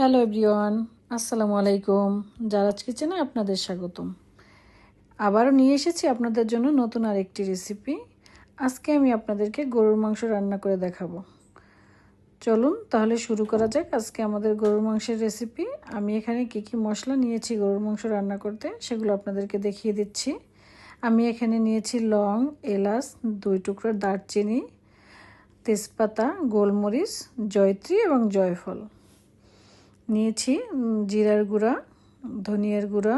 Hello everyone, আসসালামু আলাইকুম। যারা জারাজ কিচেনে আপনাদের স্বাগতম। আবারও নিয়ে এসেছি আপনাদের জন্য নতুন আরেকটি রেসিপি। আজকে আমি আপনাদেরকে গরুর মাংস রান্না করে দেখাবো। চলুন তাহলে শুরু করা যাক আজকে আমাদের গরুর মাংসের রেসিপি। আমি এখানে কী কী মশলা নিয়েছি গরুর মাংস রান্না করতে সেগুলো আপনাদেরকে দেখিয়ে দিচ্ছি। আমি এখানে নিয়েছি লং, এলাচ, দুই টুকরো দারচিনি, তেজপাতা, গোলমরিচ, জয়ত্রী এবং জয়ফল। নিয়েছি জিরার গুঁড়া, ধনিয়ার গুঁড়া,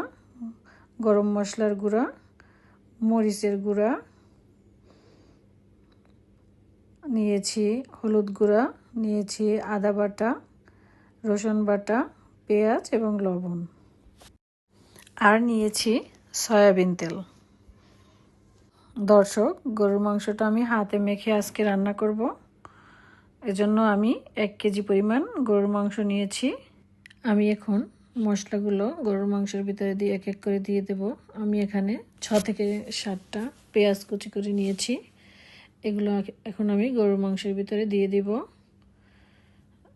গরম মশলার গুঁড়া, মরিচের গুঁড়া, নিয়েছি হলুদ গুঁড়া, নিয়েছি আদা বাটা, রসুন বাটা, পেঁয়াজ এবং লবণ। আর নিয়েছি সয়াবিন তেল। দর্শক, গরুর মাংসটা আমি হাতে মেখে আজকে রান্না করব। এজন্য আমি এক কেজি পরিমাণ গরুর মাংস নিয়েছি। আমি এখন মশলাগুলো গরুর মাংসের ভিতরে দিয়ে এক এক করে দিয়ে দেব। আমি এখানে ছ থেকে সাতটা পেঁয়াজ কুচি করে নিয়েছি। এগুলো এখন আমি গরুর মাংসের ভিতরে দিয়ে দিব।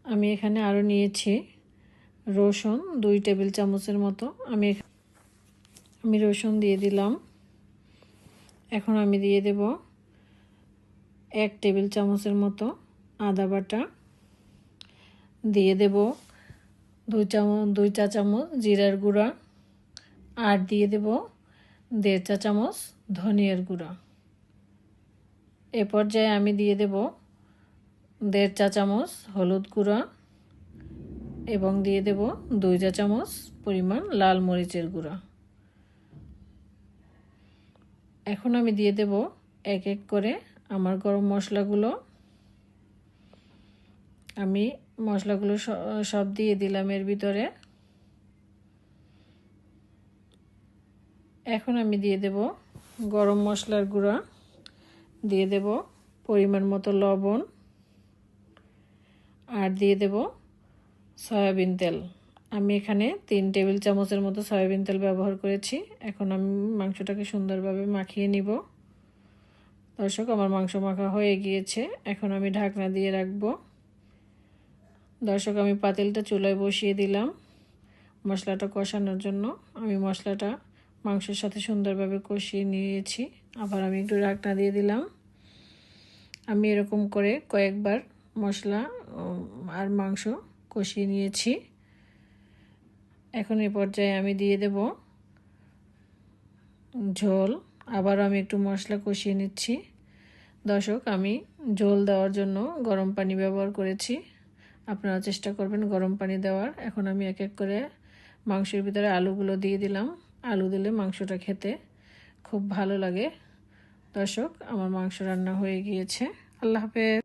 আমি এখানে আরও নিয়েছি রসুন দুই টেবিল চামচের মতো। আমি আমি রসুন দিয়ে দিলাম। এখন আমি দিয়ে দেব এক টেবিল চামচের মতো আদা বাটা। দিয়ে দেব দুই চামচ, দুই চা চামচ জিরার গুঁড়া। আর দিয়ে দেব দেড় চা চামচ ধনিয়ার গুঁড়া। এ পর্যায়ে আমি দিয়ে দেব দেড় চা চামচ হলুদ গুঁড়া এবং দিয়ে দেব দুই চা চামচ পরিমাণ লাল মরিচের গুঁড়া। এখন আমি দিয়ে দেব এক এক করে আমার গরম মশলাগুলো। আমি মশলাগুলো সব দিয়ে দিলাম এর ভিতরে। এখন আমি দিয়ে দেব গরম মশলার গুঁড়া। দিয়ে দেব পরিমাণ মতো লবণ। আর দিয়ে দেব সয়াবিন তেল। আমি এখানে তিন টেবিল চামচের মতো সয়াবিন তেল ব্যবহার করেছি। এখন আমি মাংসটাকে সুন্দরভাবে মাখিয়ে নিব। দর্শক, আমার মাংস মাখা হয়ে গিয়েছে। এখন আমি ঢাকনা দিয়ে রাখব। দর্শক, আমি পাতিলটা চুলায় বসিয়ে দিলাম মশলাটা কষানোর জন্য। আমি মশলাটা মাংসের সাথে সুন্দরভাবে কষিয়ে নিয়েছি। আবার আমি একটু ঢাকনা দিয়ে দিলাম। আমি এরকম করে কয়েকবার মশলা আর মাংস কষিয়ে নিয়েছি। এখন এই পর্যায়ে আমি দিয়ে দেব ঝোল। আবার আমি একটু মশলা কষিয়ে নিচ্ছি। দর্শক, আমি ঝোল দেওয়ার জন্য গরম পানি ব্যবহার করেছি। আপনারা চেষ্টা করবেন গরম পানি দেওয়ার। এখন আমি এক এক করে মাংসের ভিতরে আলুগুলো দিয়ে দিলাম। আলু দিলে মাংসটা খেতে খুব ভালো লাগে। দর্শক, আমার মাংস রান্না হয়ে গিয়েছে। আল্লাহ হাফেজ।